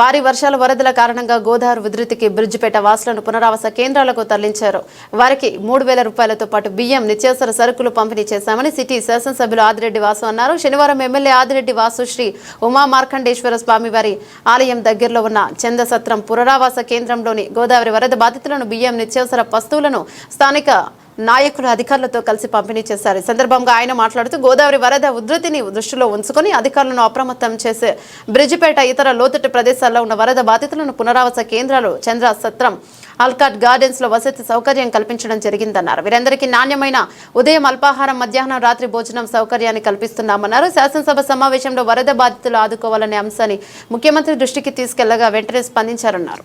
భారీ వర్షాల వరదల కారణంగా గోదావరి ఉధృతికి బ్రిడ్జిపేట వాసులను పునరావాస కేంద్రాలకు తరలించారు. వారికి మూడు వేల రూపాయలతో పాటు బియ్యం నిత్యావసర సరుకులు పంపిణీ చేశామని సిటీ శాసనసభ్యులు ఆదిరెడ్డి వాసు అన్నారు. శనివారం ఎమ్మెల్యే ఆదిరెడ్డి వాసు శ్రీ ఉమా మార్కండేశ్వర స్వామివారి ఆలయం దగ్గరలో ఉన్న చందసత్రం పునరావాస కేంద్రంలోని గోదావరి వరద బాధితులను బియ్యం నిత్యావసర వస్తువులను స్థానిక నాయకులు అధికారులతో కలిసి పంపిణీ చేశారు. ఈ సందర్భంగా ఆయన మాట్లాడుతూ గోదావరి వరద ఉధృతిని దృష్టిలో ఉంచుకొని అధికారులను అప్రమత్తం చేసే బ్రిడ్జిపేట ఇతర లోతట్టు ప్రదేశాల్లో ఉన్న వరద బాధితులను పునరావాస కేంద్రాలు చంద్ర సత్రం అల్కాట్ గార్డెన్స్లో వసతి సౌకర్యం కల్పించడం జరిగిందన్నారు. వీరందరికీ నాణ్యమైన ఉదయం అల్పాహారం మధ్యాహ్నం రాత్రి భోజనం సౌకర్యాన్ని కల్పిస్తున్నామన్నారు. శాసనసభ సమావేశంలో వరద బాధితులు ఆదుకోవాలనే అంశాన్ని ముఖ్యమంత్రి దృష్టికి తీసుకెళ్ళగా వెంటనే స్పందించారన్నారు.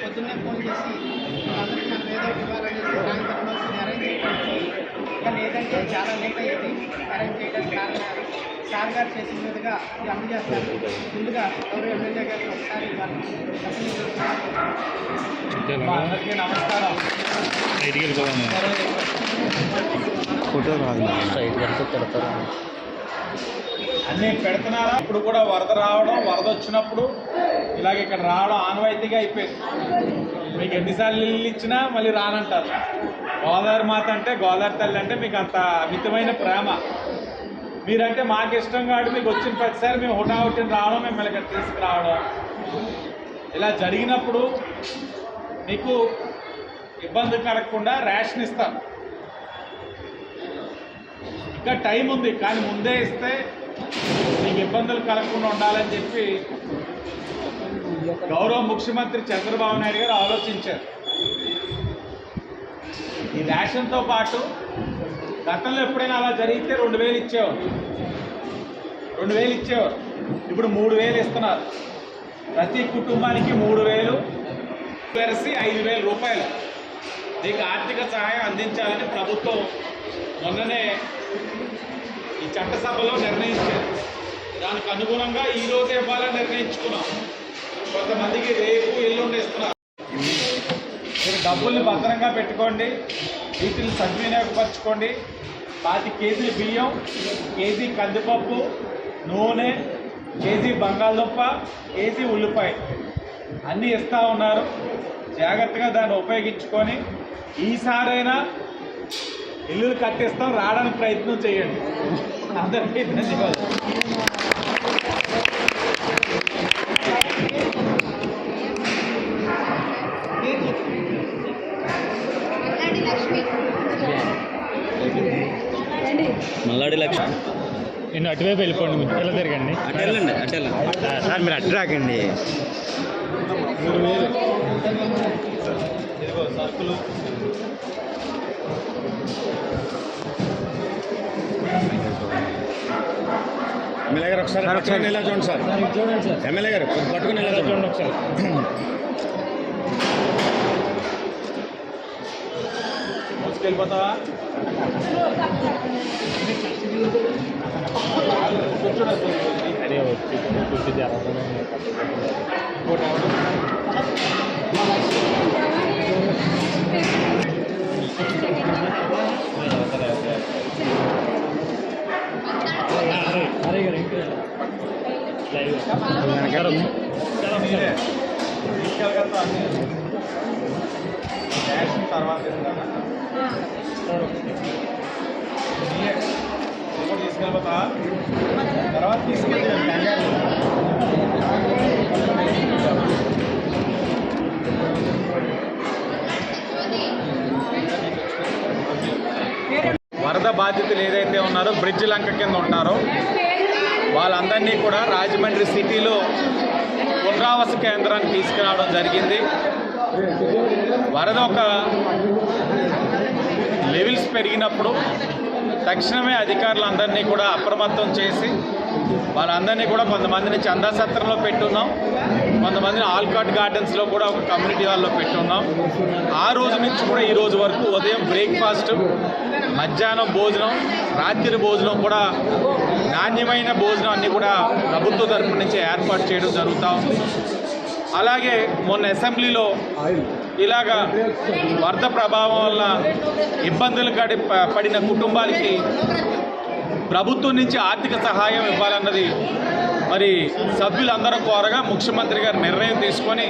పొద్దున్నే ఫోన్ చేసి అందరికీ మనం ఏదో ఇవ్వాలని సాయంత్రంలో అరేంజ్ చేయడానికి కానీ ఏదంటే చాలా లేట్ అయ్యేది. అరేంజ్ చేయడానికి కారణాలు సార్ గారు చేసిన మీదుగా ఇది అందజేస్తారు ముందుగా గౌరవ ఎమ్మెల్యే గారికి ఒకసారి. అందరికీ నమస్కారం. ఫోటో రాదు అన్నీ పెడుతున్నారా? ఇప్పుడు కూడా వరద రావడం వరద వచ్చినప్పుడు ఇలాగ ఇక్కడ రావడం ఆనవాయితీగా అయిపోయింది. మీకు ఎన్నిసార్లు ఇల్లు ఇచ్చినా మళ్ళీ రానంటారు. గోదావరి మాత అంటే గోదావరి తల్లి అంటే మీకు అంత అమితమైన ప్రేమ. మీరంటే మాకు ఇష్టం కాబట్టి మీకు వచ్చిన ప్రతిసారి మేము హుటాహుటిని రావడం మిమ్మల్ని ఇక్కడ తీసుకురావడం. ఇలా జరిగినప్పుడు మీకు ఇబ్బంది కలగకుండా రేషన్ ఇస్తాం ఇంకా టైం ఉంది కానీ ముందే ఇస్తే మీకు ఇబ్బందులు కలగకుండా ఉండాలని చెప్పి గౌరవ ముఖ్యమంత్రి చంద్రబాబు నాయుడు గారు ఆలోచించారు. ఈ రేషన్తో పాటు గతంలో ఎప్పుడైనా అలా జరిగితే రెండు వేలు ఇచ్చేవారు. రెండు వేలు ఇచ్చేవారు. ఇప్పుడు మూడు వేలు ఇస్తున్నారు. ప్రతి కుటుంబానికి మూడు వేలు కలిసి ఐదు వేల రూపాయలు. దీనికి ఆర్థిక సహాయం అందించాలని ప్రభుత్వం మొన్ననే ఈ చట్టసభలో నిర్ణయించారు దానికి అనుగుణంగా ఈ రోజు ఇవ్వాలని నిర్ణయించుకున్నాం. కొంతమందికి రేపు ఎల్లుండి ఇస్తున్నారు. మీరు డబ్బుల్ని భద్రంగా పెట్టుకోండి వీటిని సద్వినియోగపరచుకోండి. పాతి కేజీ బియ్యం కేజీ కందిపప్పు నూనె కేజీ బంగాళదుంప కేజీ ఉల్లిపాయ. అన్నీ ఇస్తూ ఉన్నారు. జాగ్రత్తగా దాన్ని ఉపయోగించుకొని ఈసారైనా ఇల్లులు కట్టిస్తాం రావడానికి ప్రయత్నం చేయండి. అందరికీ ధన్యవాదాలు. మల్లాడి లక్ష్మి. నేను అటువైపు వెళ్ళిపోండి మీరు ఎలా తిరగండి. అటు వెళ్ళండి అటు వెళ్ళండి. సార్ మీరు అటు రాకండి. గారు ఒకసారి పట్టుకొని ఇలా చూడండి సార్. సార్ ఎమ్మెల్యే గారు పట్టుకొని ఇలా చూడండి. ఒకసారి. మోసుకెళ్ళిపోతావా? అదే వచ్చి కూర్చి జరగదు ఇంకోటి ఎవరు అరే గారు ఇంకా లైవ్ మీరే తీసుకెళ్ళగలతా అన్నీ క్యాష్ తర్వాత ఇస్తానా? మీరే ఇంకోటి తీసుకెళ్ళిపోతా తర్వాత వరద వరద బాధితులు ఏదైతే ఉన్నారో బ్రిడ్జ్ లంక కింద ఉంటారో వాళ్ళందరినీ కూడా రాజమండ్రి సిటీలో పునరావాస కేంద్రానికి తీసుకురావడం జరిగింది. వరద ఒక లెవెల్స్ పెరిగినప్పుడు తక్షణమే అధికారులందరినీ కూడా అప్రమత్తం చేసి వాళ్ళందరినీ కూడా కొంతమందిని చందాసత్రంలో పెట్టున్నాం. కొంతమందిని ఆల్కాట్ గార్డెన్స్లో కూడా ఒక కమ్యూనిటీ హాల్లో పెట్టున్నాం. ఆ రోజు నుంచి కూడా ఈ రోజు వరకు ఉదయం బ్రేక్ఫాస్ట్ మధ్యాహ్నం భోజనం రాత్రి భోజనం కూడా నాణ్యమైన భోజనం అన్నీ కూడా ప్రభుత్వ తరపు నుంచి ఏర్పాటు చేయడం జరుగుతూ ఉంది. అలాగే మొన్న అసెంబ్లీలో ఇలాగా వరద ప్రభావం వల్ల ఇబ్బందులు గడి ప- పడిన కుటుంబాలకి ప్రభుత్వం నుంచి ఆర్థిక సహాయం ఇవ్వాలన్నది మరి సభ్యులందరూ కోరగా ముఖ్యమంత్రి గారు నిర్ణయం తీసుకొని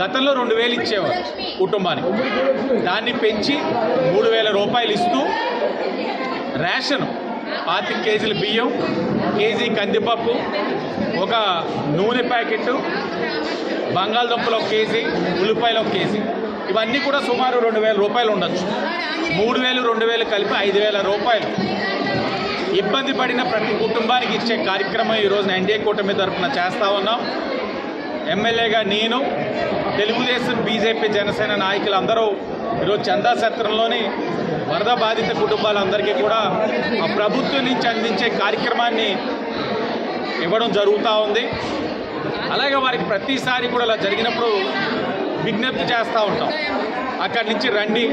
గతంలో రెండు వేలు ఇచ్చేవారు కుటుంబానికి. దాన్ని పెంచి మూడు వేల రూపాయలు ఇస్తూ రేషన్ పాతిక కేజీల బియ్యం కేజీ కందిపప్పు ఒక నూనె ప్యాకెట్ బంగాళదుంపలు ఒక కేజీ ఉల్లిపాయలు ఒక కేజీ. ఇవన్నీ కూడా సుమారు రెండు వేల రూపాయలు ఉండొచ్చు. మూడు వేలు రెండు వేలు కలిపి ఐదు వేల రూపాయలు. ఇబ్బంది పడిన ప్రతి కుటుంబానికి ఇచ్చే కార్యక్రమం ఈరోజు ఎన్డీఏ కూటమి తరఫున చేస్తా ఉన్నాం. ఎమ్మెల్యేగా నేను తెలుగుదేశం బీజేపీ జనసేన నాయకులు అందరూ ఈరోజు చందా సత్రంలోని వరద బాధిత కుటుంబాలందరికీ కూడా ఆ ప్రభుత్వం నుంచి అందించే కార్యక్రమాన్ని ఇవ్వడం జరుగుతూ ఉంది. అలాగే వారికి ప్రతిసారి కూడా అలా జరిగినప్పుడు విజ్ఞప్తి చేస్తూ ఉంటాం. అక్కడి నుంచి రండి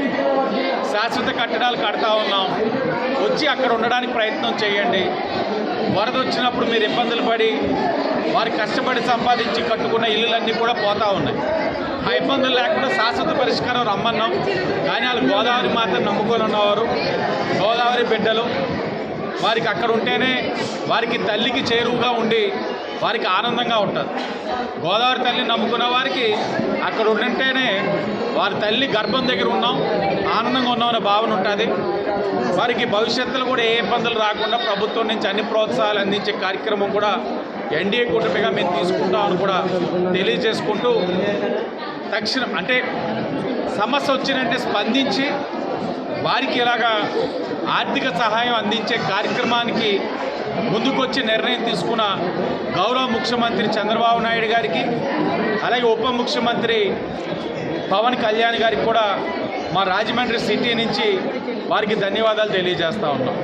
శాశ్వత కట్టడాలు కడతా ఉన్నాం వచ్చి అక్కడ ఉండడానికి ప్రయత్నం చేయండి. వరద వచ్చినప్పుడు మీరు ఇబ్బందులు పడి వారు కష్టపడి సంపాదించి కట్టుకున్న ఇల్లులన్నీ కూడా పోతా ఉన్నాయి. ఆ ఇబ్బందులు లేకుండా శాశ్వత పరిష్కారం రమ్మన్నాం. కానీ వాళ్ళు గోదావరి మాత్రం నమ్ముకొని ఉన్నవారు గోదావరి బిడ్డలు వారికి అక్కడ ఉంటేనే వారికి తల్లికి చేరువుగా ఉండి వారికి ఆనందంగా ఉంటుంది గోదావరి తల్లిని నమ్ముకున్న వారికి అక్కడ ఉంటేనే వారి తల్లి గర్భం దగ్గర ఉన్నాం ఆనందంగా ఉన్నామనే భావన ఉంటుంది. వారికి భవిష్యత్తులో కూడా ఏ ఇబ్బందులు రాకుండా ప్రభుత్వం నుంచి అన్ని ప్రోత్సాహాలు అందించే కార్యక్రమం కూడా ఎన్డీఏ కూటమిగా మేము తీసుకుంటామని కూడా తెలియజేసుకుంటూ తక్షణం అంటే సమస్య వచ్చిందంటే స్పందించి వారికి ఇలాగా ఆర్థిక సహాయం అందించే కార్యక్రమానికి ముందుకొచ్చి నిర్ణయం తీసుకున్న గౌరవ ముఖ్యమంత్రి చంద్రబాబు నాయుడు గారికి అలాగే ఉప ముఖ్యమంత్రి పవన్ కళ్యాణ్ గారికి కూడా మా రాజమండ్రి సిటీ నుంచి వారికి ధన్యవాదాలు తెలియజేస్తా ఉన్నాం.